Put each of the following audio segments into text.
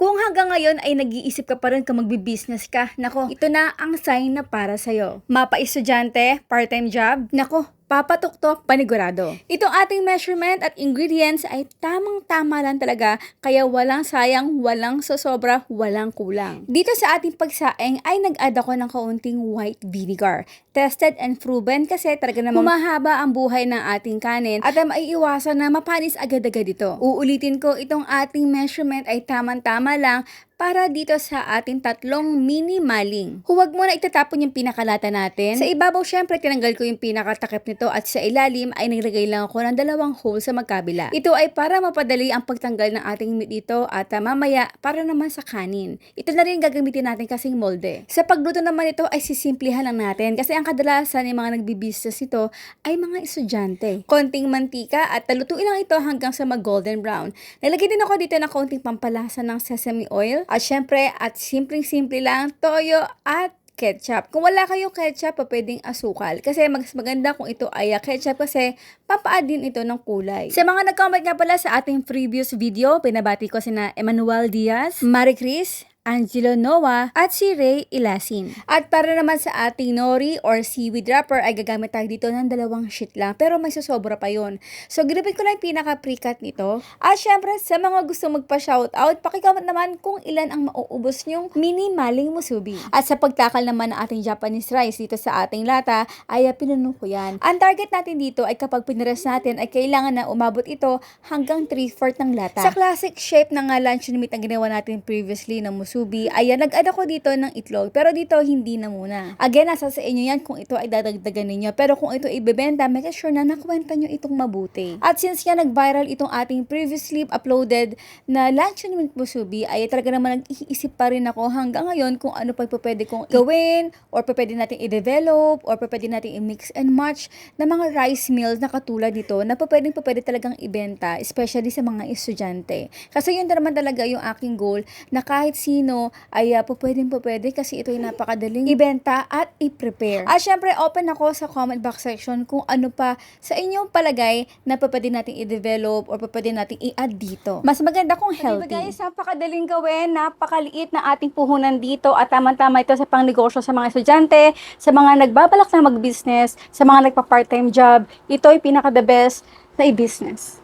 Kung hanggang ngayon ay nag-iisip ka pa rin kung magbi-business ka, nako, ito na ang sign na para sa'yo. Mapa estudyante, part-time job, nako, papatok panigurado. Itong ating measurement at ingredients ay tamang-tama lang talaga, kaya walang sayang, walang sosobra, walang kulang. Dito sa ating pagsaing ay nag-add ako ng kaunting white vinegar. Tested and proven kasi talaga namang humahaba ang buhay ng ating kanin at ay iwasan na mapanis agad-agad ito. Uulitin ko, itong ating measurement ay tamang-tama lang para dito sa ating tatlong mini maling. Huwag mo na itatapon yung pinakalata natin. Sa ibabaw, syempre, tinanggal ko yung pinakatakip nito at sa ilalim ay naglagay lang ako ng dalawang hole sa magkabila. Ito ay para mapadali ang pagtanggal ng ating meat dito at uh, mamaya para naman sa kanin. Ito na rin gagamitin natin kasing molde. Sa pagluto naman ito ay sisimplihan lang natin kasi ang kadalasan ng mga nagbibusiness ito ay mga estudyante. Konting mantika at talutuin lang ito hanggang sa mag golden brown. Nalagay din ako dito ng konting pampalasa ng sesame oil at syempre, at simpleng-simple lang, toyo at ketchup. Kung wala kayong ketchup, pa pwedeng asukal. Kasi mas maganda kung ito ay ah, ketchup kasi papaad din ito ng kulay. Sa mga nag-comment nga pala sa ating previous video, pinabati ko sina Emmanuel Diaz, Marie Chris, Angelo Noah, at si Ray Ilasin. At para naman sa ating nori or seaweed wrapper ay gagamit tayo dito ng dalawang sheet lang pero may susobra pa yon. So ginupit ko lang yung pinaka-pre-cut nito. At syempre sa mga gusto magpa-shoutout, pakicomment naman kung ilan ang mauubos nyong mini maling musubi. At sa pagtakal naman ng ating Japanese rice dito sa ating lata ay uh, pinuno ko yan. Ang target natin dito ay kapag pinres natin ay kailangan na umabot ito hanggang 3-4 ng lata. Sa classic shape ng uh, lunch meat ang ginawa natin previously ng musubi, ay uh, nag-add ako dito ng itlog. Pero dito, hindi na muna. Again, nasa sa inyo yan kung ito ay dadagdagan ninyo. Pero kung ito ibebenta, make sure na nakwenta nyo itong mabuti. At since nga nag-viral itong ating previously uploaded na luncheon with musubi, ay talaga naman nag-iisip pa rin ako hanggang ngayon kung ano pa pwede kong gawin or pa pwede natin i-develop or pa pwede natin i-mix and match na mga rice meals na katulad dito na pa pwedeng pa pwede talagang ibenta, especially sa mga estudyante. Kasi yun na naman talaga yung aking goal na kahit sino ay uh, po pwedeng po pwede kasi ito ay napakadaling ibenta at i-prepare. At syempre, open ako sa comment box section kung ano pa sa inyong palagay na pa pwede natin i-develop or pa pwede natin i-add dito. Mas maganda kung healthy. Diba guys, napakadaling gawin, napakaliit na ating puhunan dito at tamang-tama ito sa pangnegosyo sa mga estudyante, sa mga nagbabalak na mag-business, sa mga nagpa-part-time job. Ito ay pinaka-the best na i-business.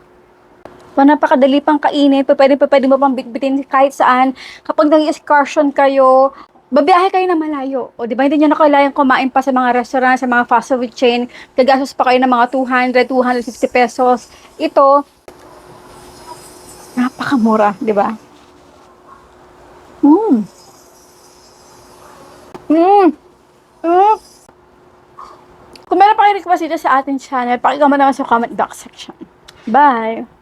Pa napakadali pang kainin, pa pwede, pa pwede mo pang bitbitin kahit saan. Kapag nag-excursion kayo, babiyahe kayo na malayo. O, di ba, hindi nyo na kailangan kumain pa sa mga restaurant, sa mga fast food chain. Gagastos pa kayo ng mga 200, 250 pesos. Ito, napakamura, di ba? Mm. Mm. Mm. Kung meron pa kayo request dito sa ating channel, pakicomment naman sa comment box section. Bye!